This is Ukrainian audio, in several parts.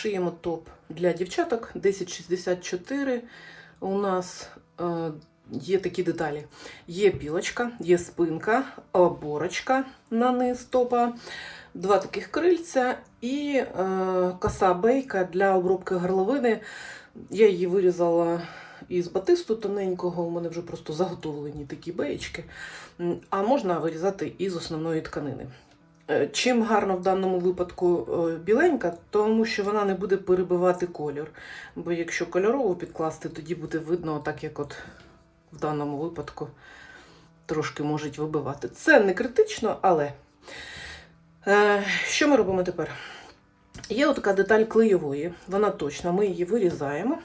Шиємо топ для дівчаток 1064. У нас е, є такі деталі: є пілочка, є спинка, оборочка на низ топа, два таких крильця і е, коса бейка для обробки горловини. Я її вирізала із батисту тоненького, у мене вже просто заготовлені такі беєчки. А можна вирізати із основної тканини. Е, Чим гарно в даному випадку е, біленька, тому що вона не буде перебивати колір. Бо якщо кольорову підкласти, тоді буде видно, так як от в даному випадку трошки можуть вибивати. Це не критично, але е, що ми робимо тепер? Є отака деталь клеєвої, вона точна, ми її вирізаємо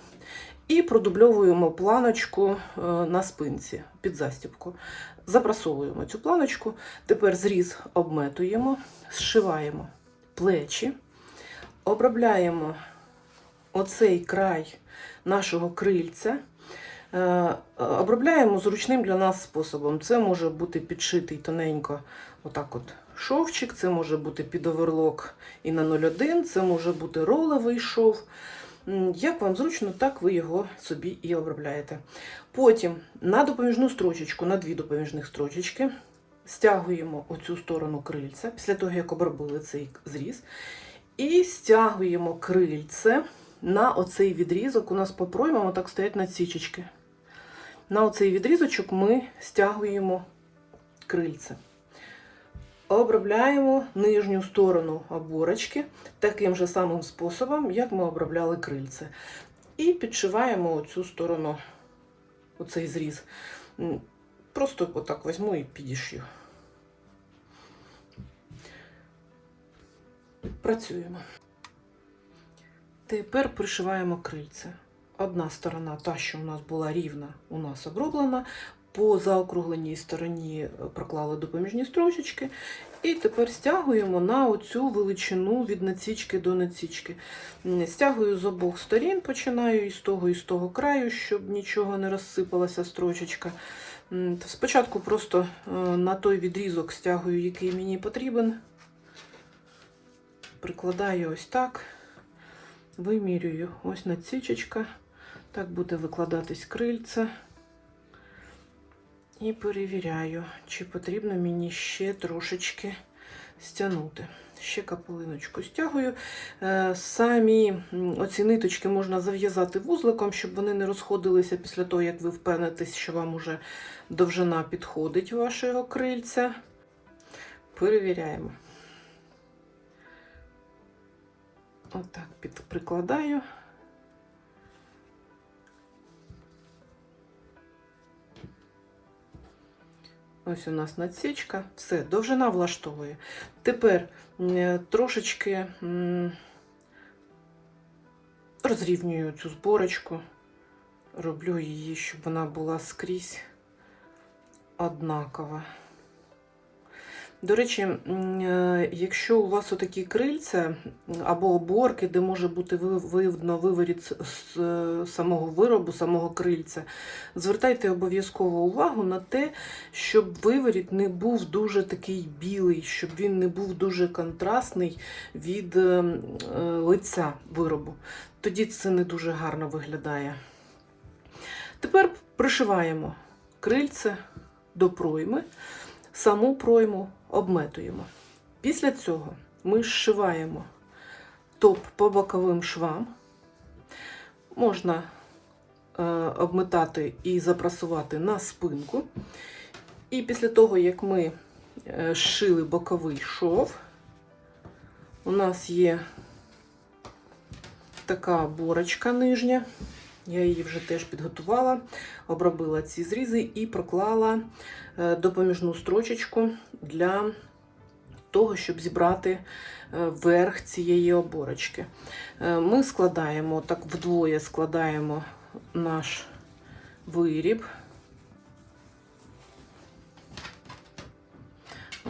і продубльовуємо планочку е, на спинці під застібку. Запрасовуємо цю планочку, тепер зріз обметуємо, зшиваємо плечі, обробляємо оцей край нашого крильця. Е, Обробляємо зручним для нас способом. Це може бути підшитий тоненько, отак от шовчик, це може бути під оверлок і на 0,1, це може бути ролевий шов. Як вам зручно, так ви його собі і обробляєте. Потім на допоміжну строчечку, на дві допоміжних строчечки, стягуємо оцю сторону крильця, після того, як обробили цей зріз, і стягуємо крильце на оцей відрізок. У нас по проймам так стоять надсічечки. На оцей відрізочок ми стягуємо крильце. Обробляємо нижню сторону оборочки таким же самим способом, як ми обробляли крильце. І підшиваємо оцю сторону, оцей зріз. Просто отак візьму і підішью. Працюємо. Тепер пришиваємо крильце. Одна сторона, та, що у нас була рівна, у нас оброблена. По заокругленій стороні е, проклали допоміжні строчечки. І тепер стягуємо на оцю величину від націчки до націчки. Стягую з обох сторін, починаю із того і з того краю, щоб нічого не розсипалася строчечка. Спочатку просто е, на той відрізок стягую, який мені потрібен. Прикладаю ось так. Вимірюю ось надсічечка. Так буде викладатись крильце. І перевіряю, чи потрібно мені ще трошечки стягнути. Ще капелиночку стягую. Е, Самі оці ниточки можна зав'язати вузликом, щоб вони не розходилися після того, як ви впевнитесь, що вам уже довжина підходить вашого крильця. Перевіряємо. Отак під, прикладаю. Ось у нас надсічка. Все, довжина влаштовує. Тепер трошечки розрівнюю цю зборочку, роблю її, щоб вона була скрізь однакова. До речі, е, якщо у вас отакі крильця або оборки, де може бути видно виворіт з- самого виробу, самого крильця, звертайте обов'язково увагу на те, щоб виворіт не був дуже такий білий, щоб він не був дуже контрастний від е, е, лиця виробу. Тоді це не дуже гарно виглядає. Тепер пришиваємо крильце до пройми, саму пройму обметуємо. Після цього ми зшиваємо топ по боковим швам. Можна е, обметати і запрасувати на спинку. І після того, як ми е, зшили боковий шов, у нас є така борочка нижня. Я її вже теж підготувала, обробила ці зрізи і проклала е, допоміжну строчечку для того, щоб зібрати е, верх цієї оборочки. Е, Ми складаємо, так вдвоє складаємо наш виріб.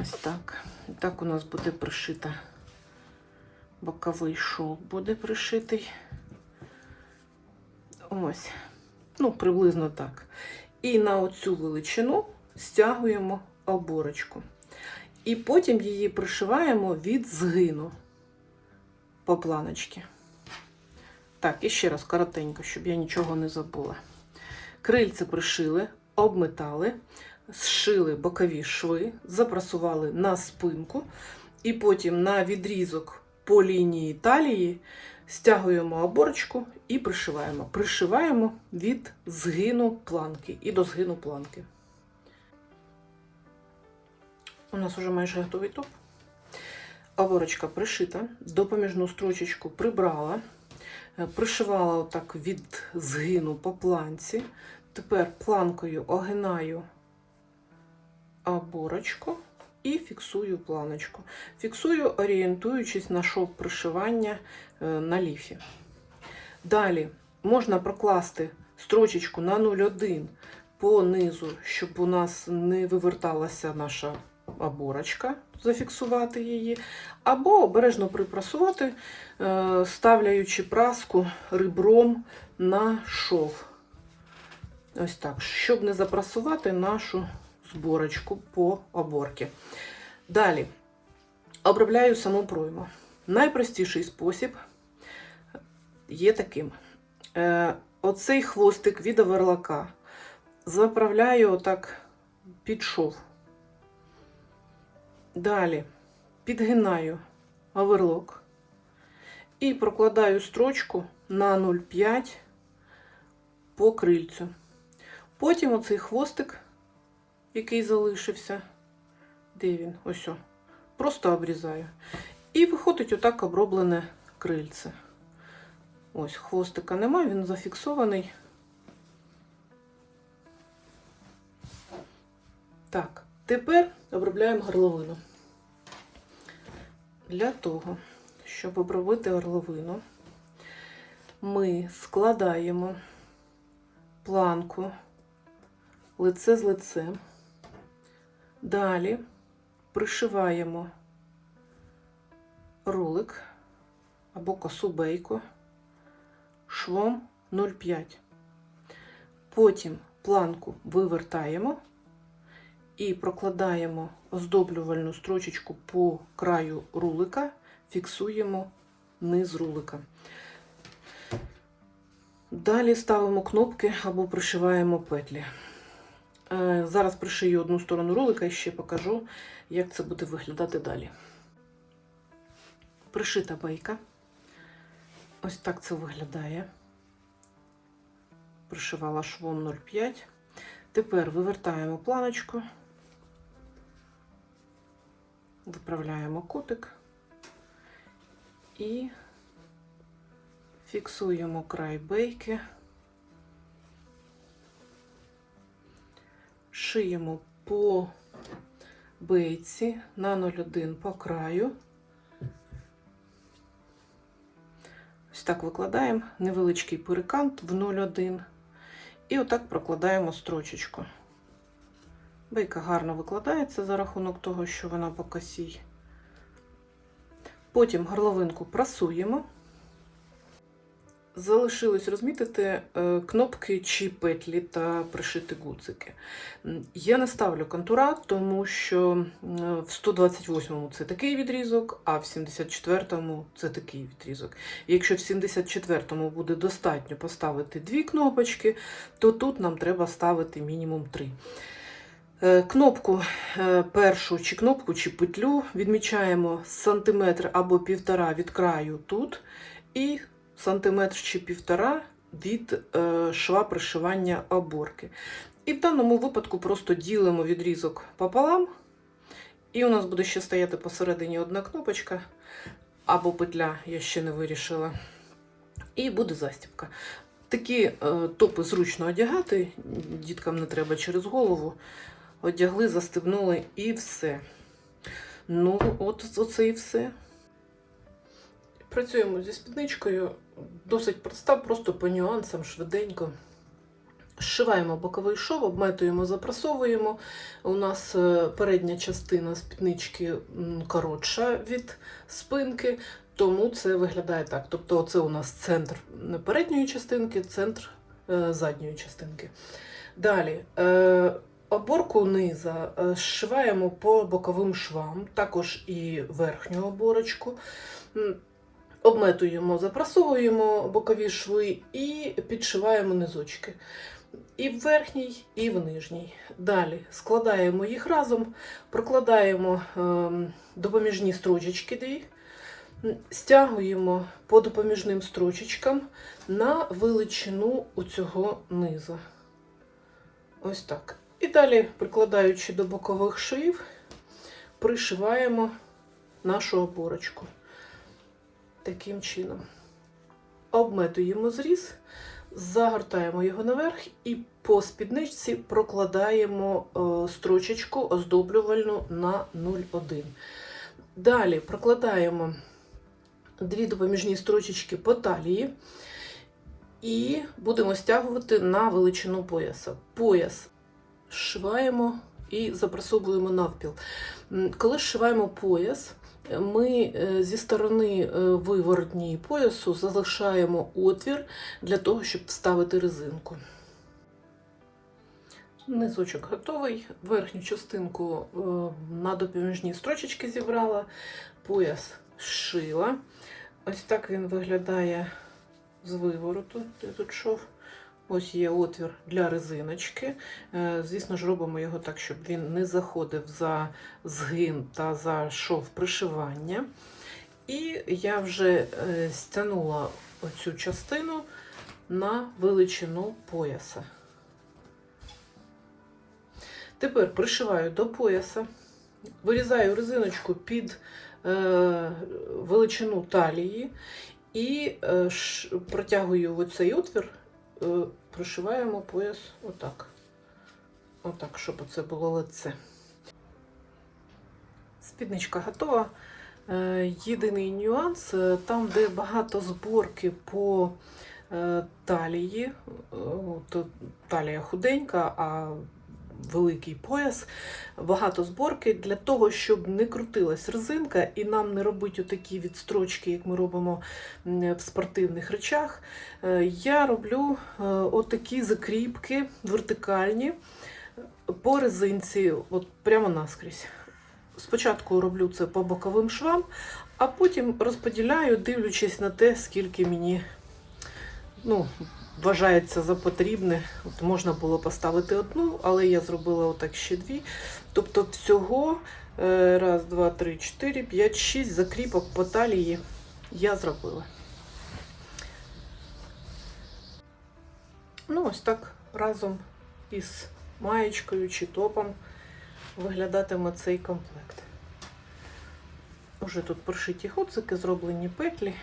Ось так. І так у нас буде пришита боковий шов буде пришитий. Ось. Ну, приблизно так. І на оцю величину стягуємо оборочку. І потім її пришиваємо від згину по планочці. Так, і ще раз коротенько, щоб я нічого не забула. Крильце пришили, обметали, зшили бокові шви, запрасували на спинку, і потім на відрізок по лінії талії стягуємо оборочку і пришиваємо. Пришиваємо від згину планки і до згину планки. У нас вже майже готовий топ. Оборочка пришита, допоміжну строчечку прибрала, е, пришивала отак від згину по планці. Тепер планкою огинаю оборочку і фіксую планочку. Фіксую, орієнтуючись на шов пришивання е, на ліфі. Далі можна прокласти строчечку на 0,1 по низу, щоб у нас не виверталася наша оборочка, зафіксувати її, або обережно припрасувати, е, ставляючи праску ребром на шов. Ось так, щоб не запрасувати нашу зборочку по оборці. Далі обробляю саму пройму. Найпростіший спосіб є таким. Е, Оцей хвостик від оверлака заправляю отак під шов. Далі підгинаю оверлок і прокладаю строчку на 0,5 по крильцю. Потім оцей хвостик, який залишився, де він? Ось, о, просто обрізаю. І виходить отак оброблене крильце. Ось, хвостика немає, він зафіксований. Так, тепер обробляємо горловину. Для того, щоб обробити горловину, ми складаємо планку лице з лицем. Далі пришиваємо рулик або косу бейку швом 0,5. Потім планку вивертаємо і прокладаємо оздоблювальну строчечку по краю рулика, фіксуємо низ рулика. Далі ставимо кнопки або пришиваємо петлі. Е, Зараз пришию одну сторону ролика і ще покажу, як це буде виглядати далі. Пришита байка. Ось так це виглядає. Пришивала швом 0,5. Тепер вивертаємо планочку, виправляємо кутик і фіксуємо край бейки. Шиємо по бейці на 0,1 по краю. Ось так викладаємо невеличкий перекант в 0,1 і отак прокладаємо строчечку. Бейка гарно викладається за рахунок того, що вона по косій. Потім горловинку прасуємо. Залишилось розмітити е, кнопки чи петлі та пришити гудзики. Я не ставлю контура, тому що в 128-му це такий відрізок, а в 74-му це такий відрізок. Якщо в 74-му буде достатньо поставити дві кнопочки, то тут нам треба ставити мінімум три. Е, Кнопку е, першу чи кнопку чи петлю відмічаємо сантиметр або півтора від краю тут. І сантиметр чи півтора від е, шва пришивання оборки. І в даному випадку просто ділимо відрізок пополам, і у нас буде ще стояти посередині одна кнопочка або петля, я ще не вирішила. І буде застібка. Такі е, топи зручно одягати, діткам не треба через голову. Одягли, застебнули і все. Ну, от оце і все. Працюємо зі спідничкою. Досить проста, просто по нюансам швиденько. Зшиваємо боковий шов, обметуємо, запрасовуємо. У нас е, передня частина спіднички коротша від спинки, тому це виглядає так. Тобто, це у нас центр передньої частинки, центр е, задньої частинки. Далі. Е, Оборку низа зшиваємо по боковим швам, також і верхню оборочку. Обметуємо, запрасовуємо бокові шви і підшиваємо низочки. І в верхній, і в нижній. Далі складаємо їх разом, прокладаємо ем, допоміжні строчечки дві, стягуємо по допоміжним строчечкам на величину у цього низа. Ось так. І далі, прикладаючи до бокових швів, пришиваємо нашу оборочку. Таким чином. Обметуємо зріз, загортаємо його наверх і по спідничці прокладаємо е, строчечку оздоблювальну на 0,1. Далі прокладаємо дві допоміжні строчечки по талії і будемо стягувати на величину пояса. Пояс зшиваємо і запрасовуємо навпіл. Коли зшиваємо пояс, ми е, зі сторони е, виворотньої поясу залишаємо отвір для того, щоб вставити резинку. Низочок готовий. Верхню частинку е, на допоміжні строчечки зібрала, пояс зшила. Ось так він виглядає з вивороту, де тут шов. Ось є отвір для резиночки. Е, Звісно ж, робимо його так, щоб він не заходив за згин та за шов пришивання. І я вже е, стягнула оцю частину на величину пояса. Тепер пришиваю до пояса, вирізаю резиночку під е, величину талії і протягую в оцей отвір, е, пришиваємо пояс отак. Отак, щоб це було лице. Спідничка готова. Е, Єдиний нюанс, е, там, де багато зборки по талії, от талія худенька, а великий пояс, багато зборки для того, щоб не крутилась резинка і нам не робити отакі відстрочки, як ми робимо в спортивних речах. Е, Я роблю е, отакі закріпки вертикальні по резинці, от прямо наскрізь. Спочатку роблю це по боковим швам, а потім розподіляю, дивлячись на те, скільки мені ну, вважається за потрібне. От можна було поставити одну, але я зробила отак ще дві. Тобто всього е, раз, два, три, чотири, п'ять, шість закріпок по талії я зробила. Ну, ось так разом із маєчкою чи топом виглядатиме цей комплект. Уже тут прошиті гудзики, зроблені петлі.